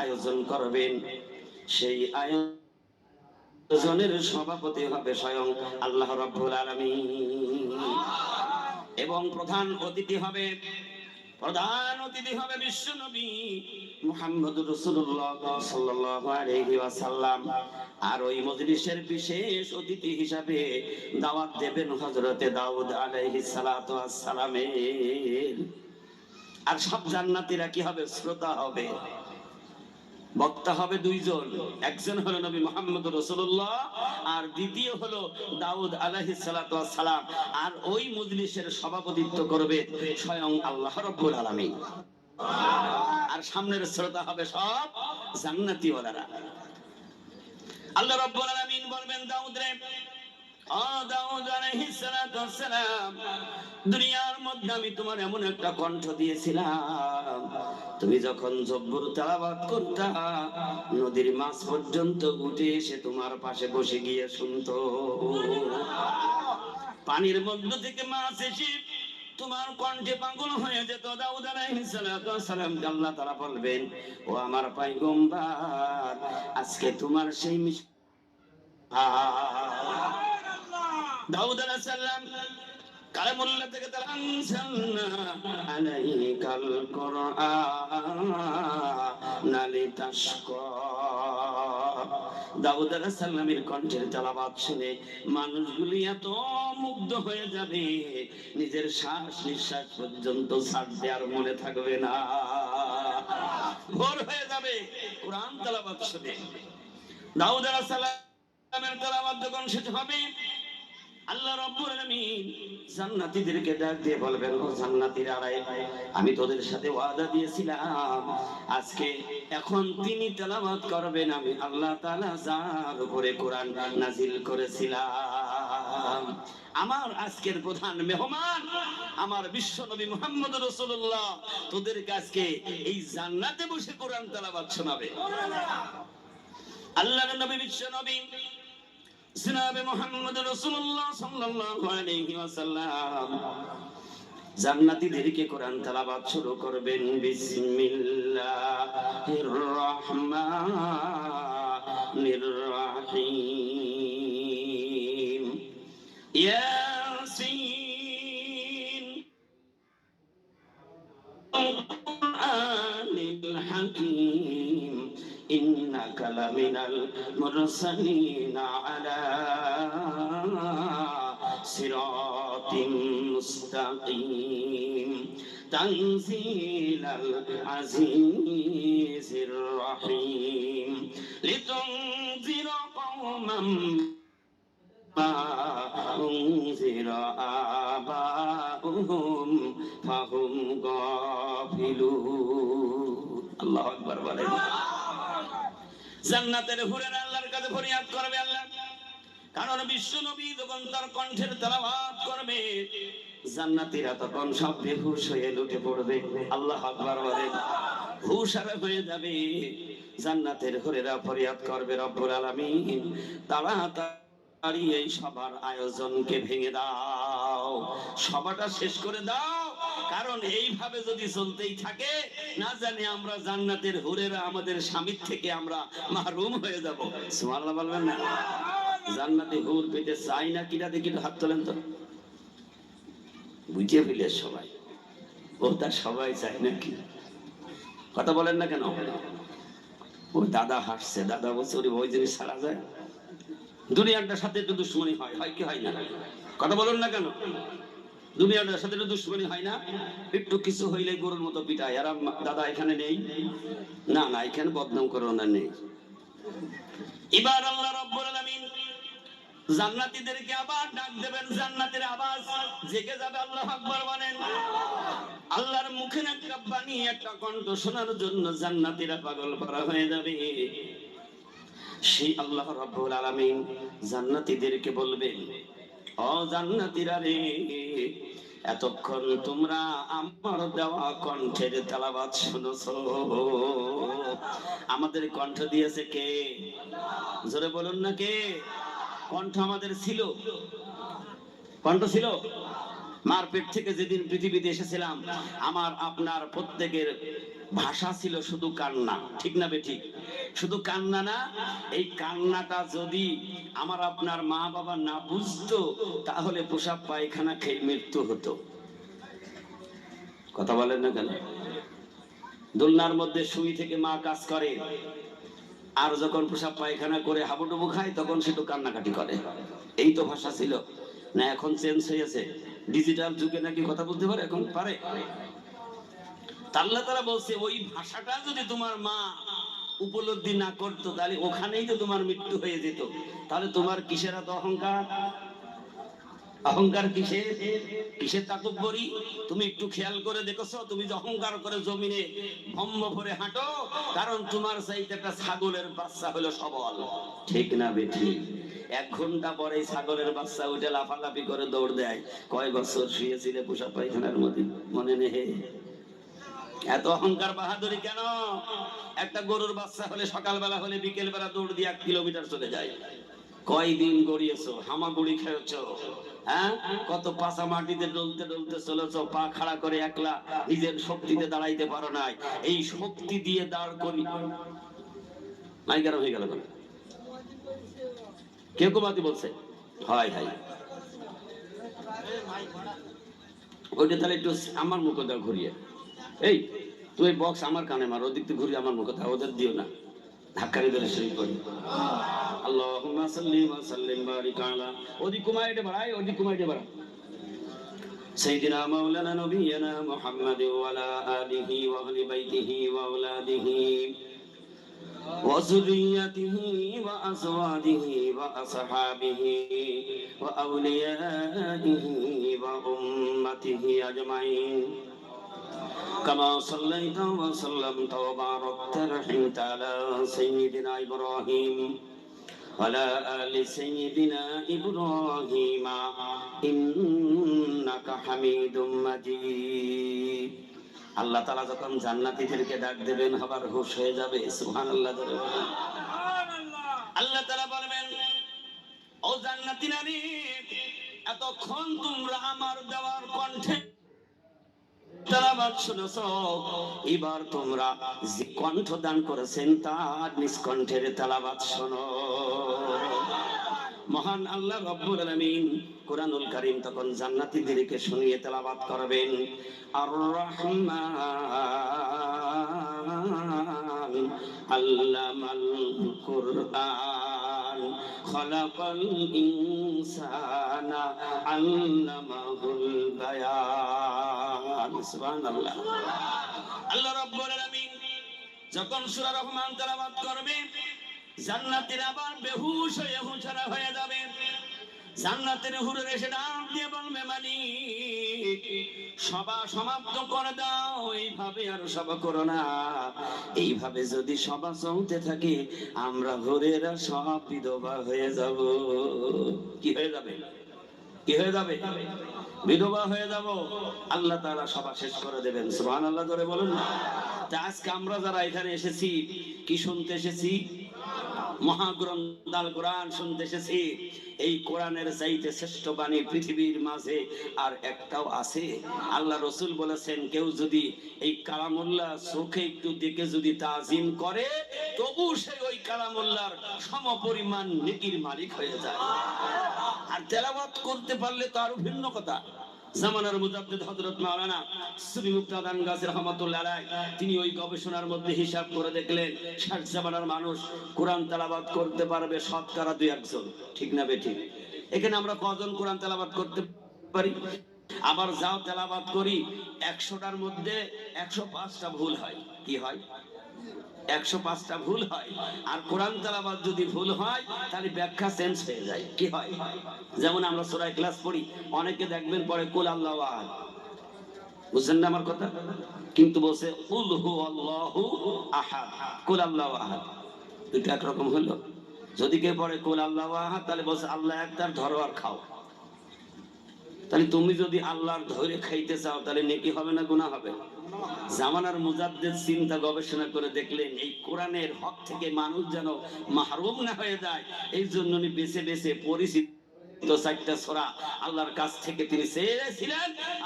আয়োজন করবেন। সেই সভাপতি হবে স্বয়ং আল্লাহ রব্বুল আলামিন। এবং প্রধান অতিথি হবে প্রধান অতিথি হবে বিশ্ব নবী রসুল্লাহ আর ওই মজলিসের বিশেষ অতিথি হিসাবে দাওয়াত দেবেন হজরতে দাউদ আলহি আর সব জান্নাতিরা কি হবে? শ্রোতা হবে। বক্তা হবে দুইজন। একজন হলো নবী মোহাম্মদ রসুল্লাহ আর দ্বিতীয় হলো দাউদ আলহ সালাম। আর ওই মজলিসের সভাপতিত্ব করবে স্বয়ং আল্লাহ রব্বুল আলমী আর সামনের শ্রোতা হবে সব জান্নাতি ওলারা আল্লাহ রব্বুল আলমিন বলবেন দাউদ রে দুনিয়ার মধ্যে আমি তোমার এমন একটা কণ্ঠ দিয়েছিলাম। তুমি যখন জব্বর তেলাওয়াত করতা, নদীর মাছ পর্যন্ত উঠে এসে তোমার পাশে বসে গিয়ে শুনতো। পানির মধ্য থেকে মাছ এসে তোমার কণ্ঠে পাগল হয়ে যেত। দাউদ আল্লাহ তাআলা বলবেন, ও আমার পাই পয়গম্বর, আজকে তোমার সেই দাউদ আলাইহিস সালাম কণ্ঠের তেলাওয়াত শুনে মানুষগুলি এত মুগ্ধ হয়ে যাবে, নিজের শ্বাস নিঃশ্বাস পর্যন্ত ছাড়তে আর মনে থাকবে না। ভোর হয়ে যাবে, কোরআন তেলাওয়াত শুনে। দাউদ আলাইহিস সালামের তেলাওয়াত যখন শেষ হবে, আল্লাহ রব্বুল আলামিন জান্নাতীদেরকে ডাক দিয়ে বলবেন, ও জান্নাতীরা আমি তোদের সাথে ওয়াদা দিয়েছিলাম। আজকে এখন তিনি তেলাওয়াত করবেন, আমি আল্লাহ তাআলা যার উপরে কোরআন নাজিল করেছিলাম। আমার আজকের প্রধান মেহমান, আমার বিশ্ব নবী মুহাম্মদ রাসূলুল্লাহ তোদের আজকে এই জান্নাতে বসে কোরআন তেলাওয়াত শোনাবে। আল্লাহর নবী বিশ্ব নবী জনাবে মুহাম্মদ রাসূলুল্লাহ সাল্লাল্লাহু আলাইহি ওয়াসাল্লাম। জান্নাতীদেরকে কোরআন তেলাওয়াত শুরু করবেন, বিসমিল্লাহির রাহমানির রাহিম। ইয়াসিন لمن المرسلين على صراط مستقيم تنزيل العزيز الرحيم لتنذر قوما ما أنذر آباؤهم فهم غافلون الله أكبر عليكم জান্নাতের হুরের আল্লাহর কাছে ফরিয়াদ করবে আল্লাহ। কারণ বিশ্ব নবী যখন তার কণ্ঠের তেলাওয়াত করবে, জান্নাতীরা তখন সব বেহুশ হয়ে লুটে পড়বে। আল্লাহ আকবার বলেন হুশ হারা হয়ে যাবে। জান্নাতের হুরেরা ফরিয়াদ করবে রব্বুল আলামিন। তারা তাড়াতাড়ি এই সবার আয়োজনকে ভেঙে দাও। সভাটা শেষ করে দাও। কারণ এইভাবে যদি চলতেই থাকে, না জানি আমরা জান্নাতের হুরেরা আমাদের স্বামীর থেকে আমরা মাহরুম হয়ে যাব। সুবহানাল্লাহ বলবেন না? জান্নাতে হুর পেতে চাই না কিনা দেখি একটু হাত তোলেন তো? বুঝিয়ে ফেলে সবাই। ও তা সবাই চায় নাকি? কথা বলেন না কেন? ওই দাদা হাসছে, দাদা বলছে, ওরে, ওই জিনিস ছাড়া যায়? দুনিয়াটার সাথে একটু দুশ্মনী হয় হয় কি হয় না? কথা বলেন না কেন? দুনিয়াটার সাথে একটু দুশ্মনী হয় না। একটু কিছু হইলে গরুর মতো পিটায়। আর দাদা এখানে নেই? না না, এখানে বদনাম নেই। এবার আল্লাহ রব্বুল আলামিন জান্নাতীদেরকে আবার ডাক দেবেন জান্নাতের জেগে যাবে আল্লাহ আকবার বলেন। আল্লাহর মুখের একটা বাণী, একটা কণ্ঠ শোনার জন্য জান্নাতীরা পাগল করা হয়ে যাবে। সেই আল্লাহ রাব্বুল আলামিন জান্নাতীদেরকে বলবেন ও জান্নাতিরা রে এতক্ষণ তোমরা আমার দেওয়া কণ্ঠের তালাবাদ শুনেছ। আমাদের কণ্ঠ দিয়েছে কে? জোরে বলুন না কে? কণ্ঠ আমাদের ছিল। কণ্ঠ ছিল? মার পেট থেকে যেদিন পৃথিবীতে এসেছিলাম, আমার আপনার প্রত্যেকের ভাষা ছিল শুধু কান্না। ঠিক না বে ঠিক শুধু কান্না না, এই কান্নাটা যদি আমার আপনার মা বাবা না বুঝতো, তাহলে পোশাক পায়খানা খেয়ে মৃত্যু হতো। কথা বলেন না কেন? দোলনার মধ্যে সুই থেকে মা কাজ করে। আর যখন পোশাক পায়খানা করে হাবুডুবু খায়, তখন সেটু কান্নাকাটি করে। এই তো ভাষা ছিল। না, এখন চেঞ্জ হয়েছে ডিজিটাল যুগে নাকি কথা বলতে পারে? এখন পারে। আল্লাহ তারা বলছে, ওই ভাষাটা যদি তোমার মা উপলব্ধি না করতো, তাহলে ওখানেই তো তোমার মৃত্যু হয়ে যেত। তাহলে তোমার কিসের এত অহংকার? অহংকার কিসের কিসের তাকব্বরি তুমি একটু খেয়াল করে দেখেছ, তুমি যে অহংকার করে জমিনে ভম্ব ভরে হাঁটো, কারণ তোমার চাইতে একটা ছাগলের বাচ্চা হলো সবল। ঠিক না বেঠি? এক ঘণ্টা পরে ছাগলের বাচ্চা উঠে লাফালাফি করে দৌড় দেয়। কয় বছর শুয়েছিলে পোশাক পায়খানার মধ্যে? মনে নেই এত অহংকার বাহাদুরি কেন? একটা গরুর বাচ্চা হলে সকালবেলা হলে বিকেল বেলা দৌড় দিয়ে এক কিলোমিটার চলে যায়। কয়দিন গড়িয়েছো? হামাগুড়ি খেয়েছো? হ্যাঁ? কত পাশা মাটিতে ডলতে ডলতে চলেছো, পা খাড়া করে একলা নিজের শক্তিতে দাঁড়াইতে পারো নাই। এই শক্তি দিয়ে দাঁড় করি নাই কেন হয়ে গেল কে বলছে? হয় ওইটা তাহলে একটু আমার মুখ দাও ঘুরিয়ে। এই, তুই বক্স আমার কানে মার, ওদিক থেকে ঘুরিয়ে আমার মুখ দাও ওদের দিও না। ধাক্কারি ধরে শরীর করি আল্লাহুম্মা সাল্লি ওয়া সাল্লিম বারিক আলা ওদি কুমাইটে বাড়াই ওদি কুমাইটে বাড়া سيدنا مولانا نبينا محمد وعلى آله وأهل بيته وأولاده وذريته وأزواجه وأصحابه وأوليائه وأمته أجمعين كما صليت وسلمت وباركت رحمت على سيدنا إبراهيم وعلى آل سيدنا إبراهيم إنك حميد مجيد আল্লাহ তালা যখন জান্নাতীদেরকে ডাক দেবেন আবার হুশ হয়ে যাবে সুহান আল্লাহ ধরে বলেন। আল্লাহ তালা বলবেন ও জান্নাতি নারী এতক্ষণ তোমরা আমার দেওয়ার কণ্ঠে এবার তোমরা যে কণ্ঠ দান করেছেন, তার নিষ্কণ্ঠের তেলাবাদ শোনো। মহান আল্লাহ রব্বুল আলামিন কোরআনুল কারীম তখন জান্নাতীদেরকে শুনিয়ে তেলাওয়াত করবেন। আর রহমান আল্লামাল কুরআন। খলাকাল আল্লাহ রাব্বুল যখন সূরা রহমান তেলাওয়াত করবে, জান্নাতের আবার বেহুশ হয়ে হয়ে যাবে। জান্নাতের হুরের এসে ডাক দিয়ে বলবে মানি সভা সমাপ্ত করে দাও, এইভাবে আর সভা করো না। এইভাবে যদি সভা চলতে থাকে, আমরা হুরেরা সব বিধবা হয়ে যাব। কি হয়ে যাবে? কি হয়ে যাবে? বিধবা হয়ে যাব। আল্লাহ তাআলা সভা শেষ করে দেবেন। সুবহানাল্লাহ ধরে বলুন তা আজকে আমরা যারা এখানে এসেছি, কি শুনতে এসেছি? মহাগ্রন্থ আল কোরআন শুনতে এসেছি। এই কোরআনের চাইতে শ্রেষ্ঠ বাণী পৃথিবীর মাঝে আর একটাও আছে। আল্লাহ রসুল বলেছেন, কেউ যদি এই কালামুল্লাহ চোখে একটু দেখে যদি তাজিম করে, তবু সে ওই কালামুল্লাহর সমপরিমাণ নেকির মালিক হয়ে যায়। আর তেলাওয়াত করতে পারলে তো আরও ভিন্ন কথা। জামানার মুজাদ্দিদ হযরত মাওলানা সুবি মুক্তাদান গাজী রহমাতুল্লাহ আলাইহ, তিনি ওই গবেষণার মধ্যে হিসাব করে দেখলেন, ষাট জামানার মানুষ কোরআন তেলাওয়াত করতে পারবে শতকরা দুই একজন। ঠিক না বেঠিক এখানে আমরা কজন কোরআন তেলাওয়াত করতে পারি? আবার যাও তেলাওয়াত করি, একশোটার মধ্যে একশো পাঁচটা ভুল হয়। কি হয়? একশো পাঁচটা ভুল হয়। আর কোরআন তেলাবাদ যদি ভুল হয়, তাহলে ব্যাখ্যা চেঞ্জ হয়ে যায়। কি হয়? যেমন আমরা সোরাই ক্লাস পড়ি, অনেকে দেখবেন পরে কুল আল্লাহ বুঝছেন না আমার কথা? কিন্তু বলছে, কুল হু আল্লাহু আহাদ। কুল আল্লাহ আহাদ। দুটো একরকম হলো। যদি কে পরে কুল আল্লাহ আহাদ, তাহলে বলছে, আল্লাহ এক, তার ধরো আর খাও। তাহলে তুমি যদি আল্লাহর ধরে খাইতে চাও, তাহলে নেকি হবে না গুণা হবে? জামানার মুজাদ্দের চিন্তা গবেষণা করে দেখলেন, এই কোরআনের হক থেকে মানুষ যেন মাহরুম না হয়ে যায় এই জন্য বেছে বেছে পরিচিত চারটা আল্লাহর কাছ থেকে তিনি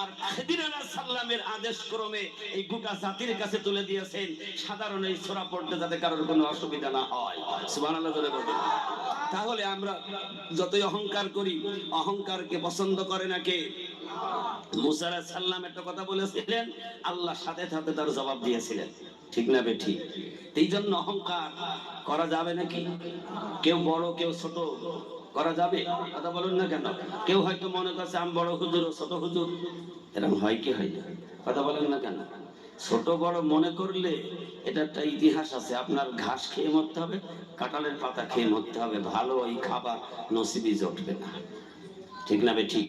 আর খেদির সাল্লামের আদেশ ক্রমে এই জাতির কাছে তুলে দিয়েছেন। সাধারণ এই পড়তে যাতে কারোর কোনো অসুবিধা না হয়। তাহলে আমরা যতই অহংকার করি, অহংকারকে পছন্দ করে না কে? মুসা আলাইহিস সাল্লাম একটা কথা বলেছিলেন, আল্লাহ সাথে সাথে তার জবাব দিয়েছিলেন। ঠিক না বে, ঠিক? এই জন্য অহংকার করা যাবে নাকি? কেউ বড়, কেউ ছোট? করা যাবে? কথা বলুন না কেন? কেউ হয়তো মনে করছে, আমি বড় হুজুর ও ছোট হুজুর। এরকম হয় কি হয় না কথা বলেন না কেন? ছোট বড় মনে করলে এটা একটা ইতিহাস আছে। আপনার ঘাস খেয়ে মরতে হবে, কাঁঠালের পাতা খেয়ে মরতে হবে। ভালো ওই খাবার নসিবি জটবে না। ঠিক না ঠিক?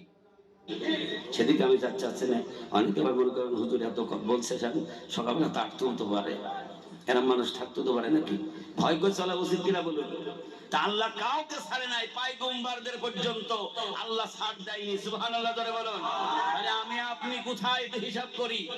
সেদিকে আমি যাচ্ছি চাচ্ছি না। অনেকে আবার মনে করেন, হুজুর এত বলছে সকালবেলা তার তুলতে পারে। এরম মানুষ থাকতে তো পারে নাকি? ভয় করে চলা উচিত কিনা বলুন? আল্লাহ কাউকে ছাড়ে নাই, পাইগম্বারদের পর্যন্ত। আল্লাহ ছাড় দেয়নি, সুবহানাল্লাহ ধরে বলুন। তাহলে আমি আপনি কোথায় হিসাব করি।